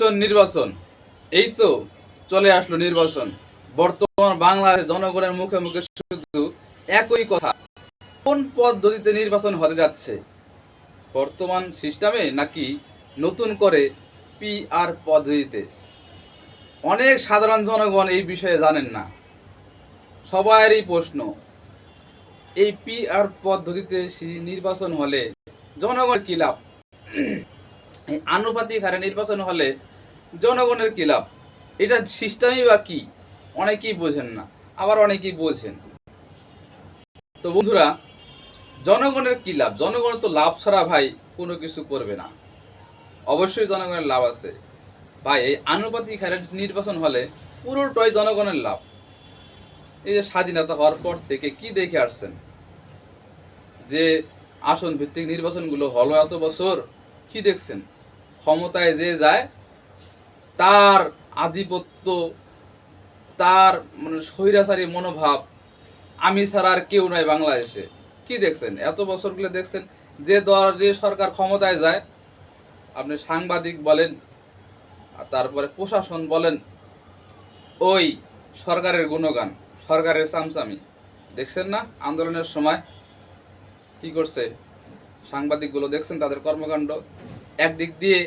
নির্বাচন নির্বাচন। এই তো চলে আসলো নির্বাচন। বর্তমান বাংলাদেশ জনগণের মুখে মুখে শুধু একই কথা। কোন পদ্ধতিতে নির্বাচন হতে যাচ্ছে? বর্তমান সিস্টেমে নাকি নতুন করে পিআর পদ্ধতিতে? অনেক সাধারণ জনগণ এই বিষয়ে জানেন না। সবারই প্রশ্ন, এই পিআর পদ্ধতিতে নির্বাচন হলে জনগণ কি লাভ? আনুপাতিক হারে নির্বাচন হলে জনগণের কি লাভ? এটা সিস্টেমই বা কি? অনেকেই বোঝেন না, আবার অনেকেই বোঝেন। তো বন্ধুরা, জনগণের কি লাভ? জনগণ তো লাভ ছাড়া ভাই কোনো কিছু করবে না। অবশ্যই জনগণের লাভ আছে। ভাই, এই আনুপাতিক হারে নির্বাচন হলে পুরোটাই জনগণের লাভ। এই যে স্বাধীনতা হওয়ার পর থেকে কি দেখে আসছেন? যে আসন ভিত্তিক নির্বাচনগুলো হলো এত বছর, কি দেখছেন? ক্ষমতায় যে যায় তার আধিপত্য, তার মানে স্বৈরাচারী মনোভাব আমি ছাড়া আর কেউ নয় বাংলাদেশে। কি দেখছেন? এত বছর বছরগুলো দেখছেন যে দল, যে সরকার ক্ষমতায় যায়, আপনি সাংবাদিক বলেন তারপরে প্রশাসন বলেন, ওই সরকারের গুণগান, সরকারের চামচামি। দেখছেন না? আন্দোলনের সময় কি করছে? সাংবাদিকগুলো দেখছেন তাদের কর্মকাণ্ড? একদিক দিয়ে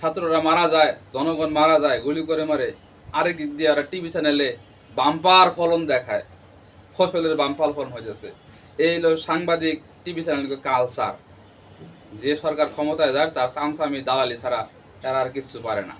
ছাত্ররা মারা যায়, জনগণ মারা যায়, গুলি করে মারে, আরেক দিক দিয়ে ওরা টিভি চ্যানেলে বাম্পার ফলন দেখায়। ফসলের বাম্পার ফলন হয়ে যাচ্ছে। এই হলো সাংবাদিক টিভি চ্যানেলকে কালচার যে সরকার ক্ষমতায় যায়, তার সামসামি দালালি ছাড়া তারা আর কিছু পারে না।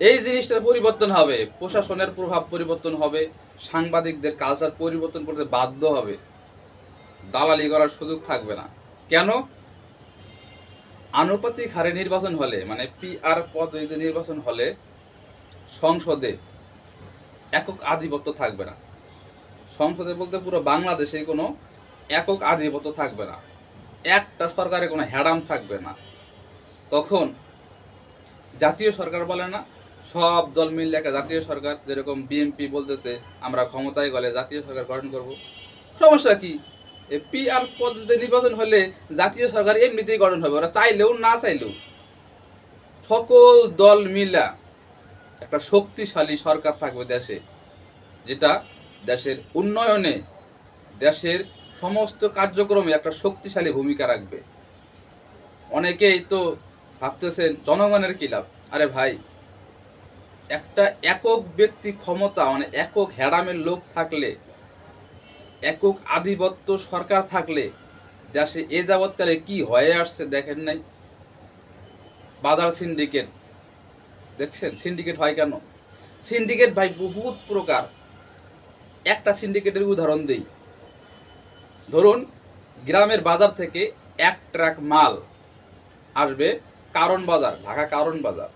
এই জিনিসটার পরিবর্তন হবে, প্রশাসনের প্রভাব পরিবর্তন হবে, সাংবাদিকদের কালচার পরিবর্তন করতে বাধ্য হবে। দালালি করার সুযোগ থাকবে না। কেন? আনুপাতিক হারে নির্বাচন হলে মানে পি পিআর পদ্ধতিতে নির্বাচন হলে সংসদে একক আধিপত্য থাকবে না। সংসদে বলতে পুরো বাংলাদেশে কোনো একক আধিপত্য থাকবে না। একটা সরকারে কোনো হ্যাডাম থাকবে না। তখন জাতীয় সরকার বলে না, সব দল মিললে একটা জাতীয় সরকার, যেরকম বিএনপি বলতেছে, আমরা ক্ষমতায় গেলে জাতীয় সরকার গঠন করব। সমস্যা কি? পিআর পদ্ধতিতে নির্বাচন হলে জাতীয় সরকার এমনিতেই গঠন হবে। ওরা চাইলেও না চাইলেও। সকল দল মিলা একটা শক্তিশালী সরকার থাকবে দেশে, যেটা দেশের উন্নয়নে, দেশের সমস্ত কার্যক্রমে একটা শক্তিশালী ভূমিকা রাখবে। অনেকেই তো ভাবতেছেন, জনগণের কি লাভ? আরে ভাই, একটা একক ব্যক্তি ক্ষমতা মানে একক হ্যাডামের লোক থাকলে একক আধিপত্য সরকার থাকলে দেশে এ যাবৎকালে কি হয়ে আসছে দেখেন নাই? বাজার সিন্ডিকেট দেখছেন? সিন্ডিকেট হয় কেন? সিন্ডিকেট ভাই বহুত প্রকার। একটা সিন্ডিকেটের উদাহরণ দেই। ধরুন, গ্রামের বাজার থেকে এক ট্রাক মাল আসবে কারণ বাজার, ঢাকা কারণ বাজার।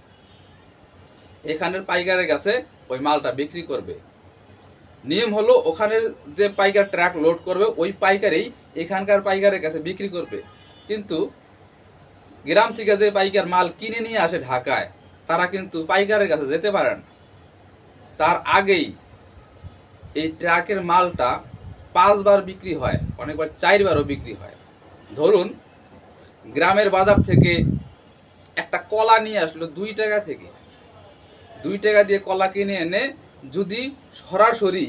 এখানের পাইকারের কাছে ওই মালটা বিক্রি করবে। নিয়ম হলো ওখানের যে পাইকার ট্রাক লোড করবে, ওই পাইকারেই এখানকার পাইকারের কাছে বিক্রি করবে। কিন্তু গ্রাম থেকে যে পাইকার মাল কিনে নিয়ে আসে ঢাকায়, তারা কিন্তু পাইকারের কাছে যেতে পারে না। তার আগেই এই ট্রাকের মালটা পাঁচবার বিক্রি হয়, অনেকবার চারবারও বিক্রি হয়। ধরুন, গ্রামের বাজার থেকে একটা কলা নিয়ে আসলো দুই টাকা থেকে। দুই টাকা দিয়ে কলা কিনে এনে যদি সরাসরি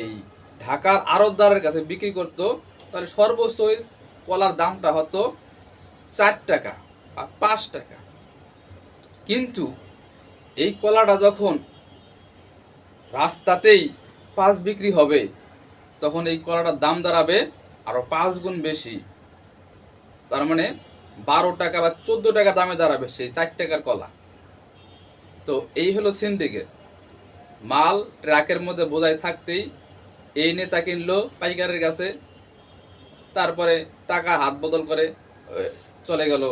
এই ঢাকার আড়তদারের কাছে বিক্রি করত, তাহলে সর্বোচ্চ কলার দামটা হতো চার টাকা বা পাঁচ টাকা। কিন্তু এই কলাটা যখন রাস্তাতেই পাঁচ বিক্রি হবে, তখন এই কলাটার দাম দাঁড়াবে আরও পাঁচ গুণ বেশি। তার মানে বারো টাকা বা চোদ্দ টাকা দামে দাঁড়াবে সেই চার টাকার কলা। তো এই হলো সিন্ডিকেট। মাল ট্রাকের মধ্যে বোঝাই থাকতেই এই নেতা কিনলো পাইকারের কাছে। তারপরে টাকা হাত বদল করে চলে গেল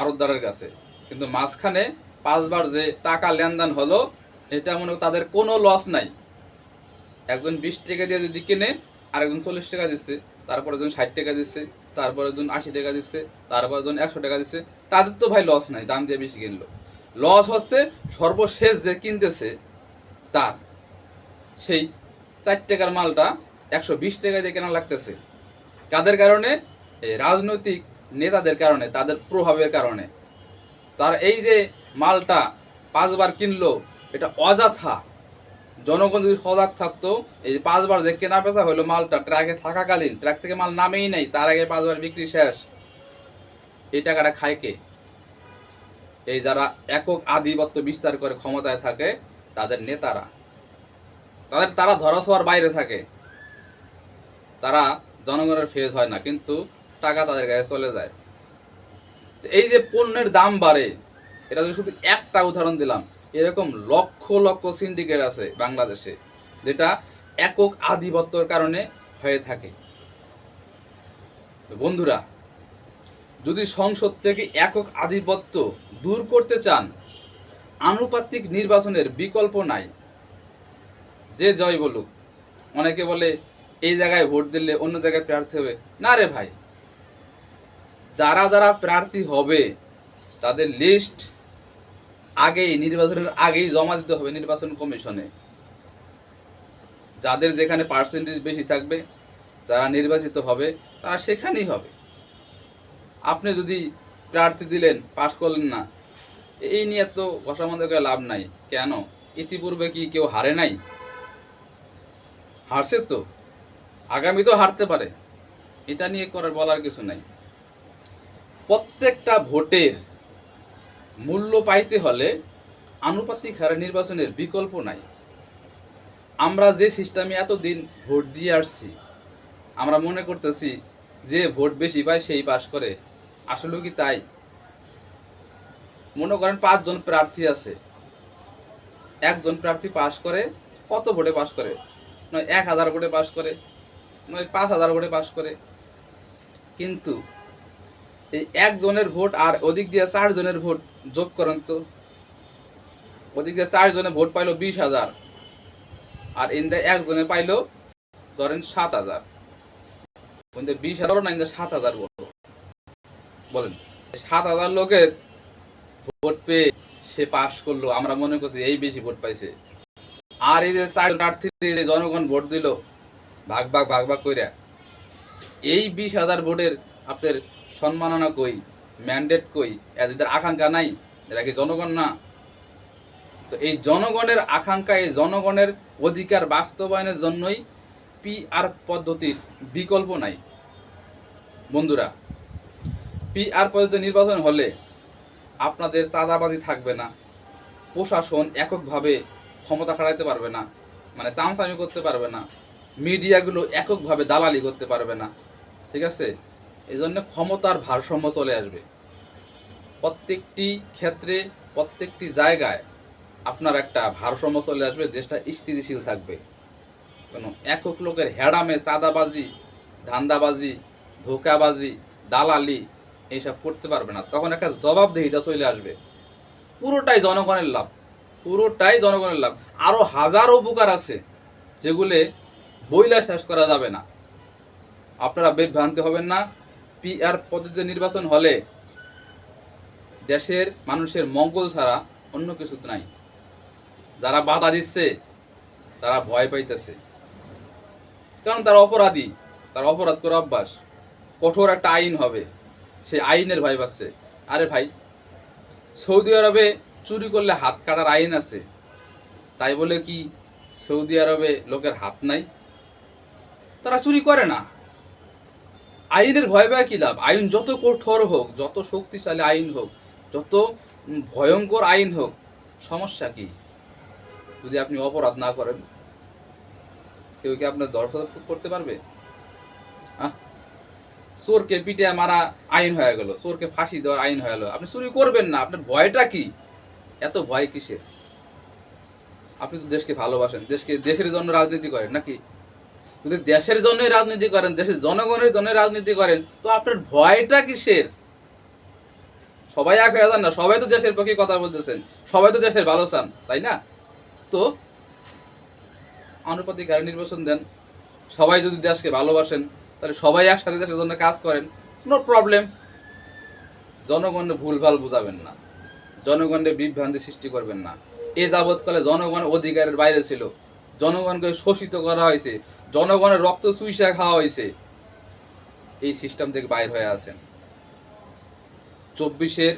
আড়তদারের কাছে। কিন্তু মাঝখানে পাঁচবার যে টাকা লেনদেন হলো, এটা মনে তাদের কোনো লস নাই। একজন বিশ টাকা দিয়ে যদি কিনে, আরেকজন চল্লিশ টাকা দিচ্ছে, তারপরে একজন ষাট টাকা দিচ্ছে, তারপরে একজন আশি টাকা দিচ্ছে, তারপরে একজন একশো টাকা দিচ্ছে, তাদের তো ভাই লস নাই, দাম দিয়ে বেশি কিনলো। লস হচ্ছে সর্বশেষ যে কিনতেছে তার। সেই চার টাকার মালটা একশো বিশ টাকা দিয়ে কেনা লাগতেছে। কাদের কারণে? এই রাজনৈতিক নেতাদের কারণে, তাদের প্রভাবের কারণে। তার এই যে মালটা পাঁচবার কিনলো, এটা অযথা। জনগণ যদি সজাগ থাকতো, এই পাঁচবার যে কেনা বেচা হলো মালটা, ট্রাকে থাকাকালীন, ট্রাক থেকে মাল নামেই নাই, তার আগে পাঁচবার বিক্রি শেষ। এই টাকাটা খায় কে? এই যারা একক আধিপত্য বিস্তার করে ক্ষমতায় থাকে, তাদের নেতারা। তাদের, তারা ধরাছোঁয়ার বাইরে থাকে। তারা জনগণের ফেস হয় না, কিন্তু টাকা তাদের গায়ে চলে যায়। এই যে পণ্যের দাম বাড়ে, এটা যদি শুধু একটা উদাহরণ দিলাম, এরকম লক্ষ লক্ষ সিন্ডিকেট আছে বাংলাদেশে, যেটা একক আধিপত্যর কারণে হয়ে থাকে। বন্ধুরা যদি সংসদ থেকে একক আধিপত্য দূর করতে চান, আনুপাতিক নির্বাচনের বিকল্প নাই। যে জয় বলুক, অনেকে বলে, এই জায়গায় ভোট দিলে অন্য জায়গায় প্রার্থী হবে। না রে ভাই, যারা যারা প্রার্থী হবে, তাদের লিস্ট আগেই, নির্বাচনের আগেই জমা দিতে হবে নির্বাচন কমিশনে। যাদের যেখানে পার্সেন্টেজ বেশি থাকবে, যারা নির্বাচিত হবে, তারা সেখানেই হবে। আপনি যদি প্রার্থী দিলেন, পাশ করলেন না, এই নিয়ে তো করে লাভ নাই। কেন? ইতিপূর্বে কি কেউ হারে নাই? হারছে তো। আগামী তো হারতে পারে। এটা নিয়ে করার বলার কিছু নাই। প্রত্যেকটা ভোটের মূল্য পাইতে হলে আনুপাতিক হারে নির্বাচনের বিকল্প নাই। আমরা যে সিস্টেমে এতদিন ভোট দিয়ে আসছি, আমরা মনে করতেছি যে ভোট বেশি পায় সেই পাশ করে আসলে কি তাই? মনে করেন পাঁচজন প্রার্থী আছে। একজন প্রার্থী পাশ করে, কত ভোটে পাশ করে? নয়, এক হাজার ভোটে পাশ করে, নয়, পাঁচ হাজার ভোটে পাশ করে। কিন্তু এই একজনের ভোট আর ওদিক দিয়ে চারজনের ভোট যোগ করেন তো। ওদিক দিয়ে চারজনে ভোট পাইলো বিশ হাজার, আর ইন্দে একজনে পাইলো ধরেন সাত হাজার। বিশ হাজারও না ইন্দে সাত হাজার ভোট। বলেন। সাত হাজার লোকের ভোট পেয়ে সে পাশ করল, আমরা মনে করছি এই বেশি ভোট পাইছে। আর এই যে চার প্রার্থীর যে জনগণ ভোট দিল, ভাগ ভাগ ভাগ ভাগ কইরা, এই বিশ হাজার ভোটের আপনার সম্মাননা কই ম্যান্ডেট কই, এদের আকাঙ্ক্ষা নাই, এরা কি জনগণ না? তো এই জনগণের আকাঙ্ক্ষা, এই জনগণের অধিকার বাস্তবায়নের জন্যই পি আর পদ্ধতির বিকল্প নাই। বন্ধুরা পি আর পদ্ধতি নির্বাচন হলে আপনাদের চাঁদাবাজি থাকবে না। প্রশাসন এককভাবে ক্ষমতা খাড়াইতে পারবে না মানে চামচামি করতে পারবে না, মিডিয়াগুলো এককভাবে দালালি করতে পারবে না, ঠিক আছে? এই জন্য ক্ষমতার ভারসাম্য চলে আসবে। প্রত্যেকটি ক্ষেত্রে, প্রত্যেকটি জায়গায় আপনার একটা ভারসাম্য চলে আসবে, দেশটা স্থিতিশীল থাকবে। কোনো একক লোকের হেডামে চাঁদাবাজি, ধান্দাবাজি, ধোকাবাজি, দালালি এইসব করতে পারবে না। তখন একটা জবাবদেহিতা চলে আসবে। পুরোটাই জনগণের লাভ। পুরোটাই জনগণের লাভ। আরও হাজারো উপকার আছে যেগুলো বইলা শেষ করা যাবে না। আপনারা বিভ্রান্তি হবেন না। পিআর পদ্ধতিতে নির্বাচন হলে দেশের মানুষের মঙ্গল ছাড়া অন্য কিছু নাই। যারা বাধা দিচ্ছে, তারা ভয় পাইতেছে। কারণ তারা অপরাধী। তারা অপরাধ করে অভ্যাস। কঠোর একটা আইন হবে। সেই আইনের ভয় পাচ্ছে আরে ভাই, সৌদি আরবে চুরি করলে হাত কাটার আইন আছে। তাই বলে কি সৌদি আরবে লোকের হাত নাই? তারা চুরি করে না। আইনের ভয় পায় কি লাভ? আইন যত কঠোর হোক, যত শক্তিশালী আইন হোক, যত ভয়ঙ্কর আইন হোক, সমস্যা কি? যদি আপনি অপরাধ না করেন, কেউ কি আপনার দর্শক করতে পারবে? আহ? চোরকে পিটে মারা আইন হয়ে গেল, চোরকে ফাঁসি দেওয়ার আইন হয়ে গেল। আপনি চুরি করবেন না, আপনার ভয়টা কি? এত ভয় কিসের? আপনি তো দেশকে ভালোবাসেন, দেশকে, দেশের জন্য রাজনীতি করেন নাকি? যদি দেশের জন্যই রাজনীতি করেন, দেশের জনগণের জন্য রাজনীতি করেন, তো আপনার ভয়টা কিসের? সবাই এক হয়ে যান না, সবাই তো দেশের পক্ষে কথা বলতেছেন, সবাই তো দেশের ভালো চান, তাই না? তো আনুপাতিক হারে নির্বাচন দেন, সবাই যদি দেশকে ভালোবাসেন তাহলে সবাই একসাথে দেশের জন্য কাজ করেন নো প্রবলেম জনগণের ভুলভাল বুঝাবেন না, জনগণের বিভ্রান্তি সৃষ্টি করবেন না। এ যাবৎকালে জনগণ অধিকারের বাইরে ছিল, জনগণকে শোষিত করা হয়েছে, জনগণের রক্ত চুইসা খাওয়া হয়েছে। এই সিস্টেম থেকে বাইর হয়ে আছেন। চব্বিশের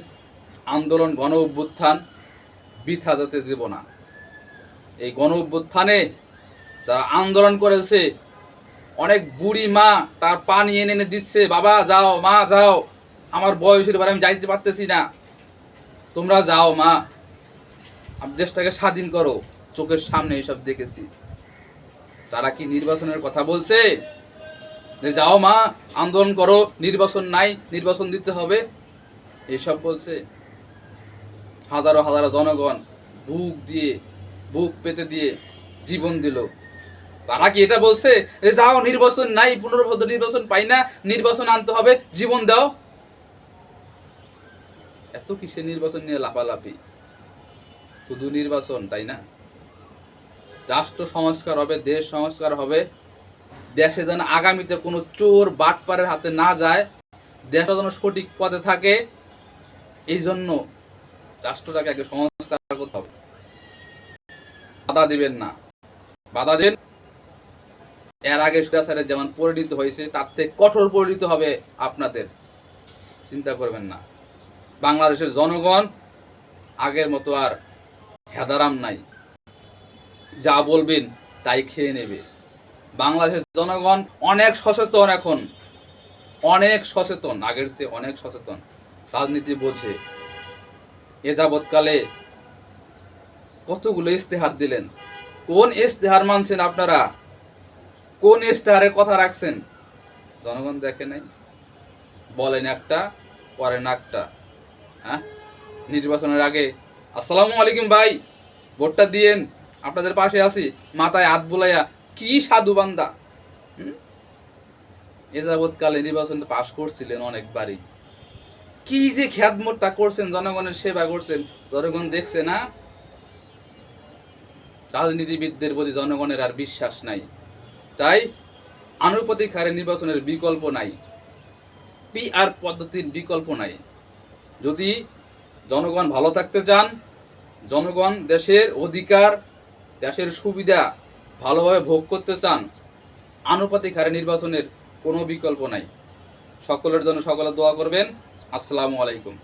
আন্দোলন, গণ অভ্যুত্থান বৃথা যেতে দেব না। এই গণ অভ্যুত্থানে যারা আন্দোলন করেছে অনেক বুড়ি মা তার পানি এনে এনে দিচ্ছে, বাবা, যাও, মা, যাও। আমার বয়সের বারে আমি যাইতে পারতেছি না। তোমরা যাও, মা। দেশটাকে স্বাধীন করো। চোখের সামনে এসব দেখেছি। তারা কি নির্বাচনের কথা বলছে? যে যাও, মা, আন্দোলন করো। নির্বাচন নাই, নির্বাচন দিতে হবে। এসব বলছে হাজারো হাজারো জনগণ। বুক দিয়ে, বুক পেতে দিয়ে জীবন দিল। তারা কি এটা বলছে? যাও, নির্বাচন নাই পুনর্ভদ্র নির্বাচন পাই না, নির্বাচন আনতে হবে, জীবন দাও। এত কিসে নির্বাচন নিয়ে লাফালাফি? শুধু নির্বাচন, তাই না? রাষ্ট্র সংস্কার হবে, দেশ সংস্কার হবে। দেশে যেন আগামীতে কোনো চোর বাটপারের হাতে না যায় দেশটা যেন সঠিক পথে থাকে, এই জন্য রাষ্ট্রটাকে আগে সংস্কার করতে হবে। বাধা দিবেন না। বাধা দেন। এর আগে সুরাচারের যেমন পরিণত হয়েছে, তার থেকে কঠোর পরিণত হবে আপনাদের। চিন্তা করবেন না। বাংলাদেশের জনগণ আগের মতো আর হেদারাম নাই। যা বলবেন তাই খেয়ে নেবে। বাংলাদেশের জনগণ অনেক সচেতন এখন। অনেক সচেতন, আগের চেয়ে অনেক সচেতন। রাজনীতি বোঝে। এ যাবৎকালে কতগুলো ইস্তেহার দিলেন। কোন ইস্তেহার মানছেন আপনারা? কোন ইস্তেহারের কথা রাখছেন? জনগণ দেখে নাই। বলেন একটা করেন একটা। হ্যাঁ? নির্বাচনের আগে, আসসালামু আলাইকুম ভাই, ভোটটা দিয়েন, আপনাদের পাশে আছি, মাথায় হাত বুলাইয়া, কি সাধু বান্দা? এ যাবৎকালে নির্বাচন পাশ করছিলেন অনেকবারই। কি যে খ্যাতমতটা করছেন, জনগণের সেবা করছেন। জনগণ দেখছে না? রাজনীতিবিদদের প্রতি জনগণের আর বিশ্বাস নাই। তাই আনুপাতিক হারে নির্বাচনের বিকল্প নাই। পিআর পদ্ধতির বিকল্প নাই। যদি জনগণ ভালো থাকতে চান, জনগণ দেশের অধিকার, দেশের সুবিধা ভালোভাবে ভোগ করতে চান, আনুপাতিক হারে নির্বাচনের কোনো বিকল্প নাই। সকলের জন্য সকলে দোয়া করবেন। আসসালামু আলাইকুম।